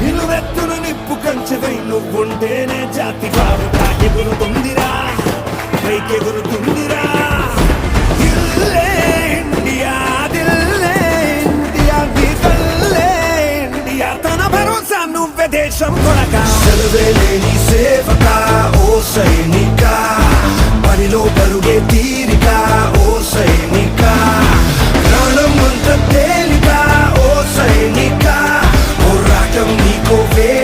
నిలువెత్తును నిప్పు కంచెదై నువ్వుంటేనే జాతి కావుగా ఎగురుతుందిరా పైకెగురుతుందిరా ఇల్లే ఇండియా దిల్లే ఇండియా నీ తల్లే ఇండియా. తన భరోసా నువ్వే దేశం కొనక. చదువే లేని సేవక ఓ సైనిక. పనిలో పరుగే తీరిక ఓ సైనిక. Sta delica, o sa enica, o rakam niko vera.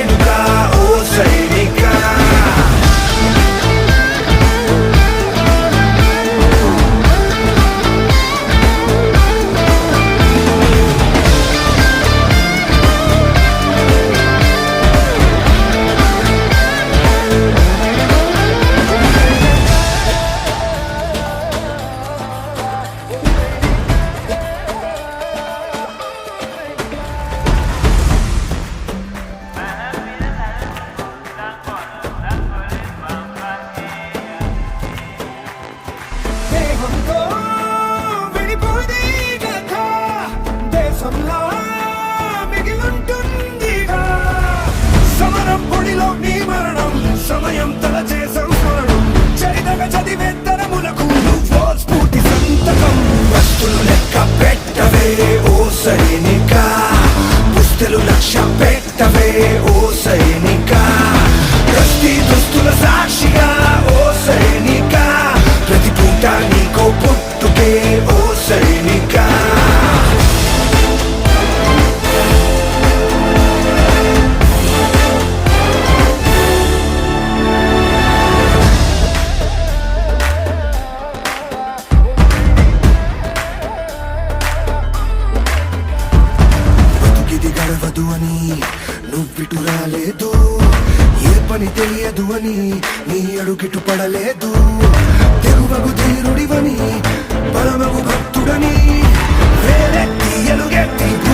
నీ అడుగిటు పడలేదు. తెలువగు ధీరుడివని పరమగు భక్తుడని వేరెత్తి ఎలుగెత్తి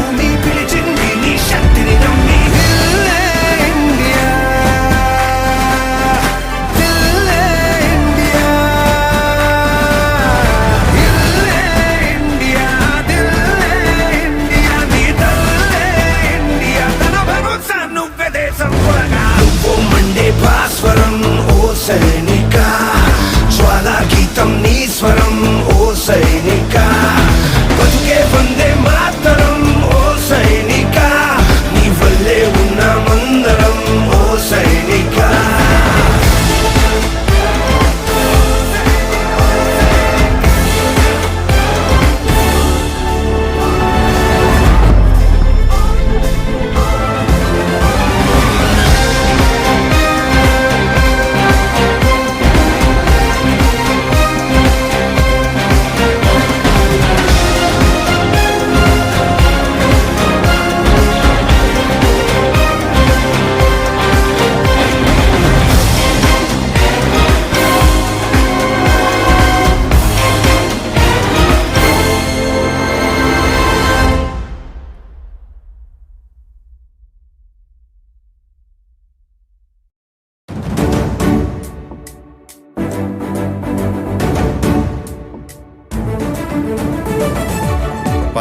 say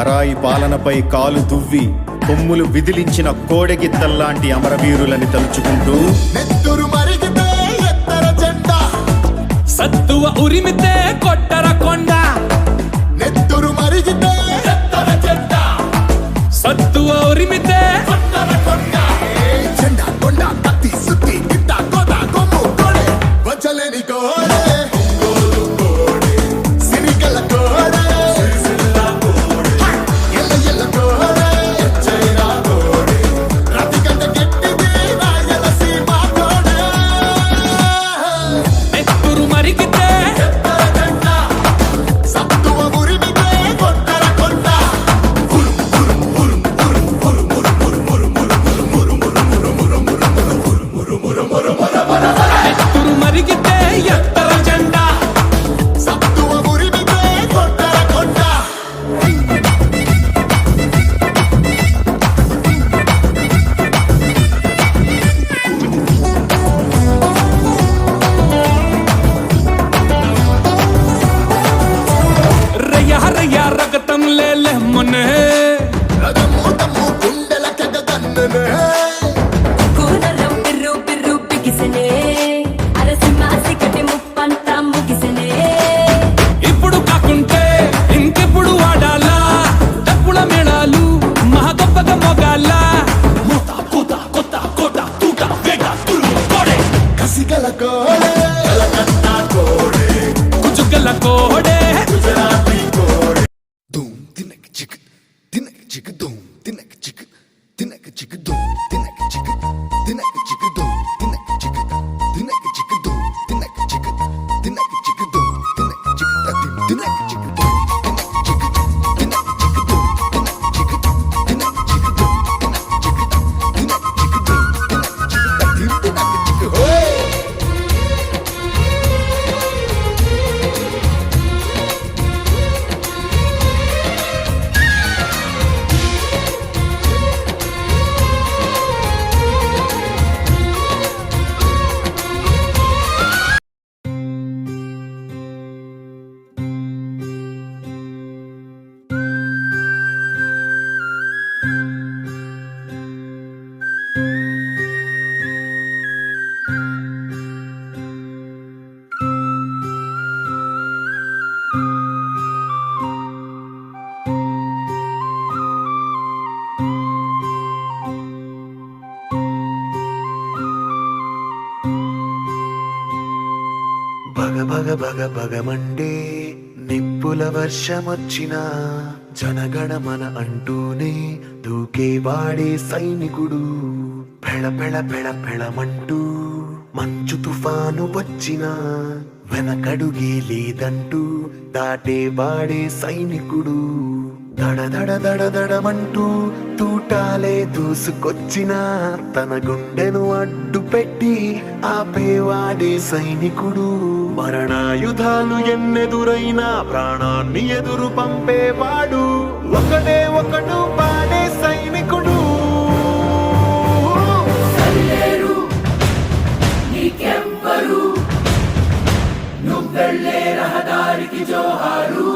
పరాయి పాలనపై కాలు దువ్వి కొమ్ములు విదిలించిన కోడెగిత్తల్లాంటి అమరవీరులని తలుచుకుంటూ సత్తువ ఉరిమితే కొట్టర కొండ. నెత్తురు మరిగితే సత్తువ ఉరిమితే మొన్నే రథము తమ్ము గుండెల కగ కన్ననే భగ భగమండే నిప్పుల వర్షమొచ్చిన జనగణమన అంటూనే దూకేవాడే సైనికుడు పెళ పెళ పెళ పెళమంటూ మంచు తుఫాను వచ్చిన వెనకడుగే లేదంటూ దాటేవాడే సైనికుడు దడ దడ దడ దడమంటూ వెనకాలే దూసుకొచ్చిన తన గుండెను అడ్డు పెట్టి ఆపేవాడే సైనికుడు. మరణాయుధాలు ఎన్నెదురైనా ప్రాణాన్ని ఎదురు పంపేవాడు. ఒకడే ఒకడు పాడే సైనికుడు. శాంతిని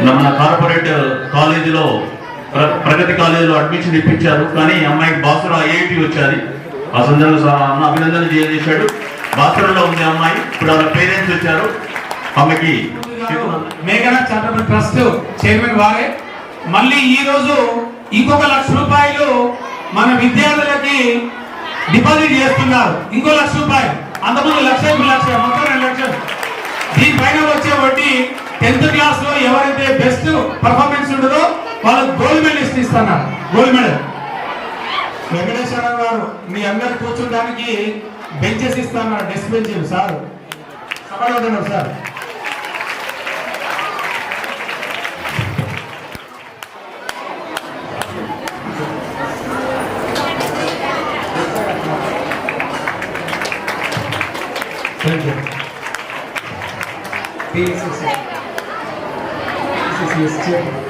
మన కార్పొరేట్ కాలేజీలో ప్ర- ప్రగతి కాలేజీలో అడ్మిషన్ ఇప్పించారు. కానీ అమ్మాయి అమ్మాయికి బాసురా ఐఐటి వచ్చారు ఆ సందర్భంగా అన్న అభినందన చేశాడు బాసురాలో ఉంది అమ్మాయి ఇప్పుడు వాళ్ళ పేరెంట్స్ వచ్చారు. ఆమెకి మేఘన చారిటబుల్ ట్రస్ట్ చైర్మన్ వారే. మళ్ళీ ఈ రోజు ఇంకొక లక్ష రూపాయలు మన విద్యార్థులకి డిపాజిట్ చేస్తున్నారు. ఇంకో లక్ష రూపాయలు. అంతకుముందు లక్ష ఇప్పుడు లక్ష మొత్తం రెండు లక్షలు. దీనిపైన వచ్చే వడ్డీ టెన్త్ క్లాస్లో ఎవరైతే బెస్ట్ పర్ఫార్మెన్స్ ఉంటుందో వాళ్ళకి గోల్డ్ మెడలిస్ట్ ఇస్తాను. Gold medal. వెంకటేశ్వర గారు మీ అందరు కూర్చోడానికి బెంచెస్ ఇస్తాను డెస్క్ బెంచ్ సార్ సమాధానం sir? Thank you. Christian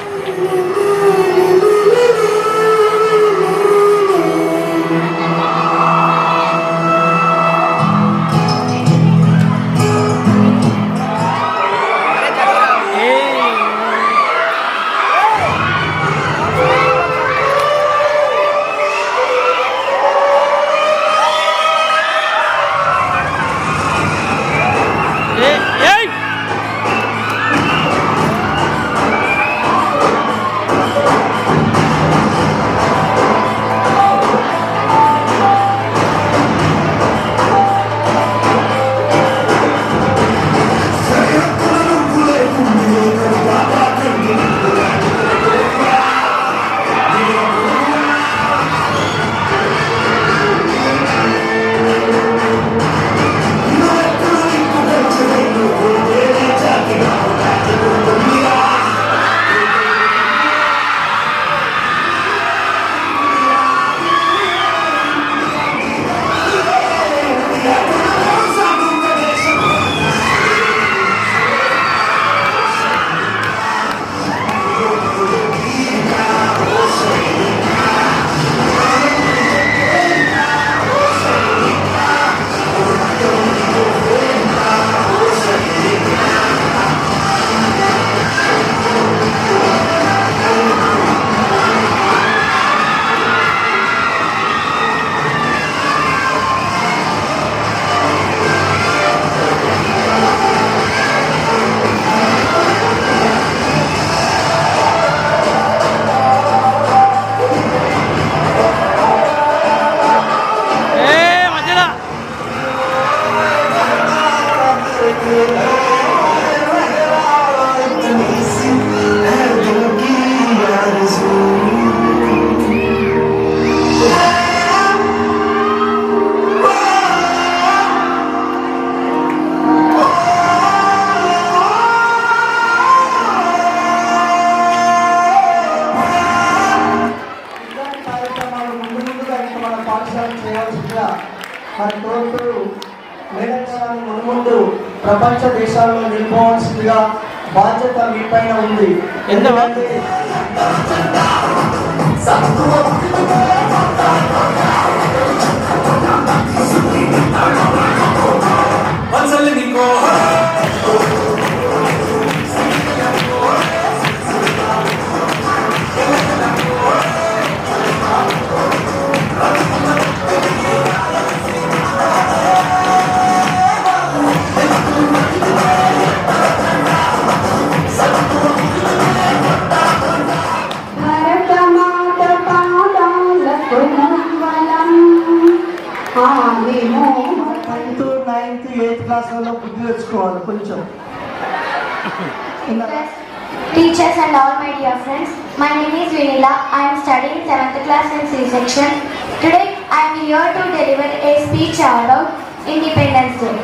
I am studying 7th class in C section. Today I am here to deliver a speech about Independence Day.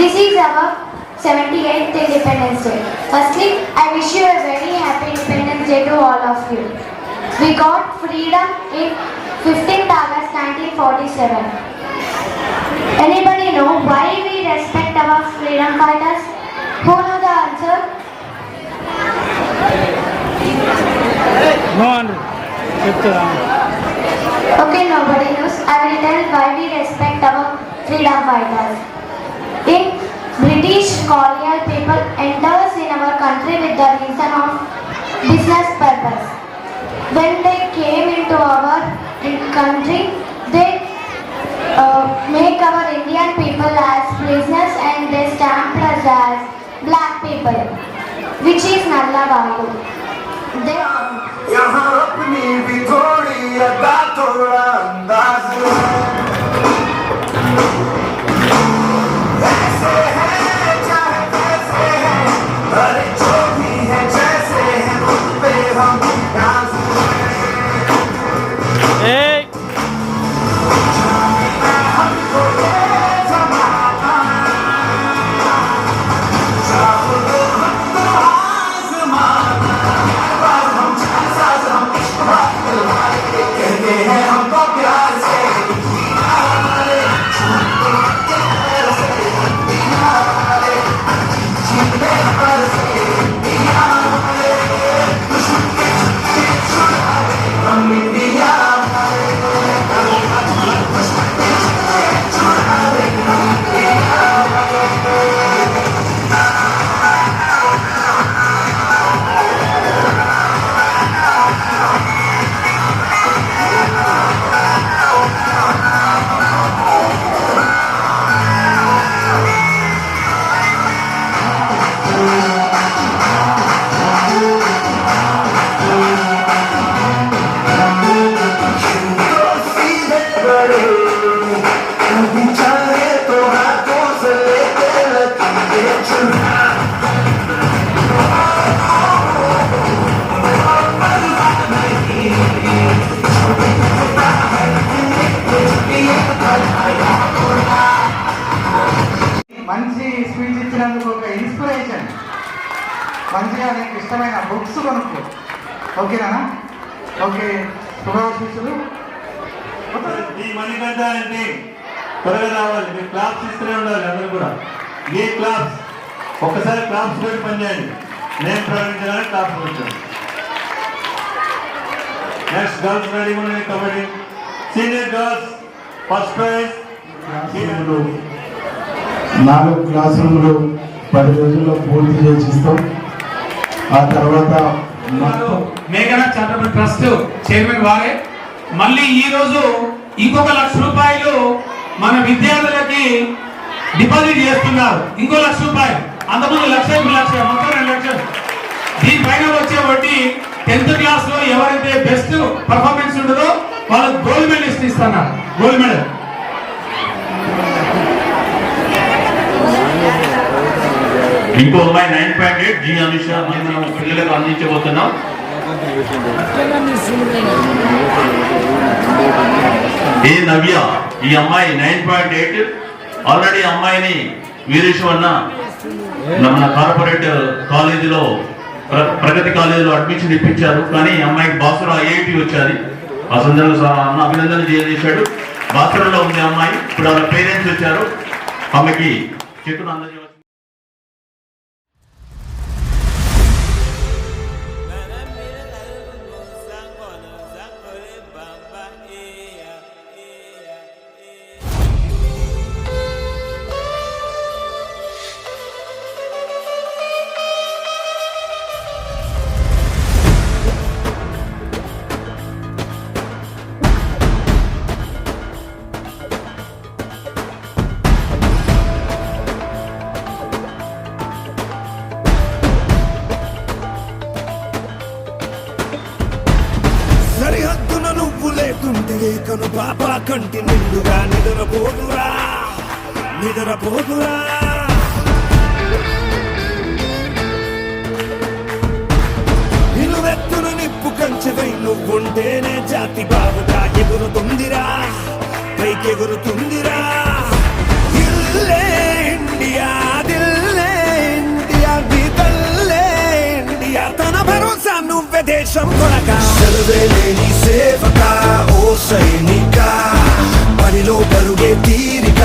This is our 78th Independence Day. Firstly, I wish you a very happy Independence Day to all of you. We got freedom in 15th August 1947. Anybody know why we respect our freedom fighters? Who know the answer? Okay, nobody knows. I will tell why we respect our freedom fighters. In British colonial people enters in our country with the reason of business purpose. When they came into our country, they uh, make our Indian people as prisoners and they stamp us as black people, which is Nalla Babu. They अपनी भी थोड़ी अदा थोड़ा अंदाज ऐसे ఇష్టమైన books కొనుక్కో. ఓకేనా? ఓకే. శుభాశీస్సులు ఈ మణికంఠ అంటే త్వరగా రావాలి. మీరు క్లాప్స్ ఇస్తూనే ఉండాలి అందరూ కూడా. ఏ క్లాప్స్ ఒక్కసారి క్లాప్స్ పెట్టి పనిచేయండి. నేను ప్రారంభించడానికి క్లాప్స్ వచ్చాను నెక్స్ట్ గర్ల్స్ రెడీ ఉన్నాయి kabaddi. Senior girls first prize నాలుగు క్లాస్ రూమ్లు పది రోజుల్లో పూర్తి చేసిస్తాం. ఆ తర్వాత మేఘన మేఘనా చారిటబుల్ ట్రస్ట్ చైర్మన్ వారే. మళ్ళీ ఈ రోజు ఇంకొక లక్ష రూపాయలు మన విద్యార్థులకి డిపాజిట్ చేస్తున్నారు. ఇంకో లక్ష రూపాయలు. అంతకుముందు లక్ష లక్ష మొత్తం రెండు లక్షలు. దీనిపైన వచ్చే వడ్డీ టెన్త్ క్లాస్లో ఎవరైతే బెస్ట్ పర్ఫార్మెన్స్ ఉంటుందో వాళ్ళకి గోల్డ్ మెడలిస్ట్ ఇస్తున్నారు. Gold medal. ఇంకో అమ్మాయి nine point eight G Anusha అమ్మాయి మనం పిల్లలకు అందించబోతున్నాం. ఏ నవ్య ఈ అమ్మాయి నైన్ పాయింట్ ఎయిట్ ఆల్రెడీ అమ్మాయిని వీరేశ్వన్న మన కార్పొరేట్ కాలేజీలో ప్ర- ప్రగతి కాలేజీలో అడ్మిషన్ ఇప్పించారు. కానీ ఈ అమ్మాయికి బాసురా ఐఐటి వచ్చారు ఆ సందర్భంగా అన్న అభినందన చేశాడు బాసురాలో ఉంది అమ్మాయి ఇప్పుడు వాళ్ళ పేరెంట్స్ వచ్చారు. ఆమెకి చెక్కును అందజేయవచ్చు ఎగురుతుందిరా. దేశం కొనగా సెలవే లేని సేవక ఓ సైనిక. పనిలో పరుగే తీరిక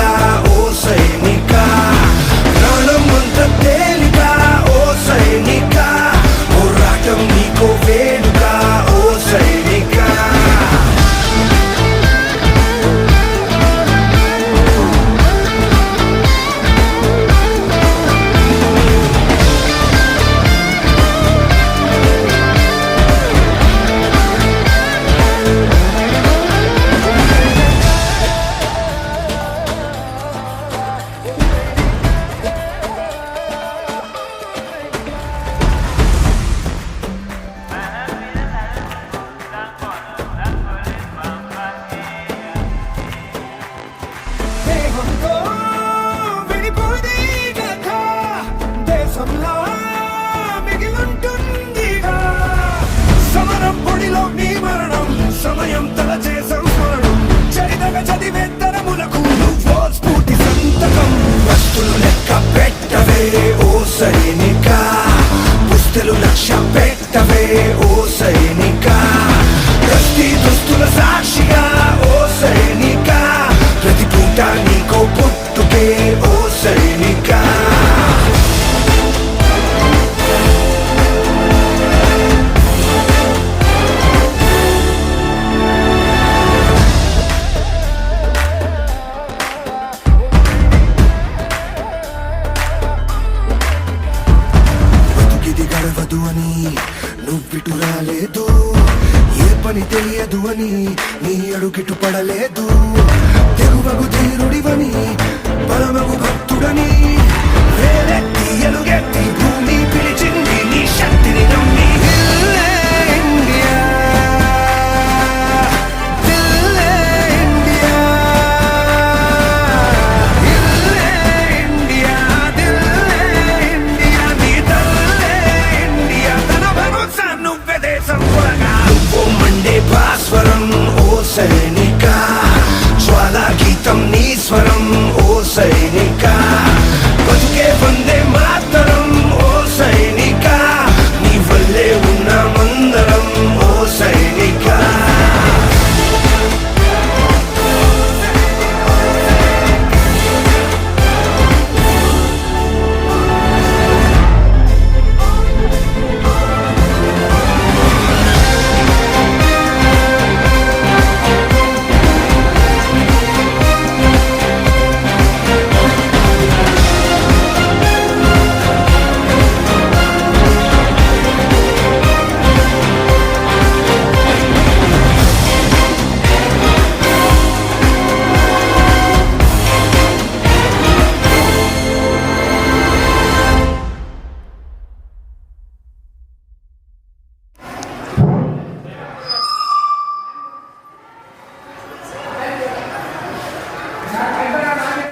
Tá Octavio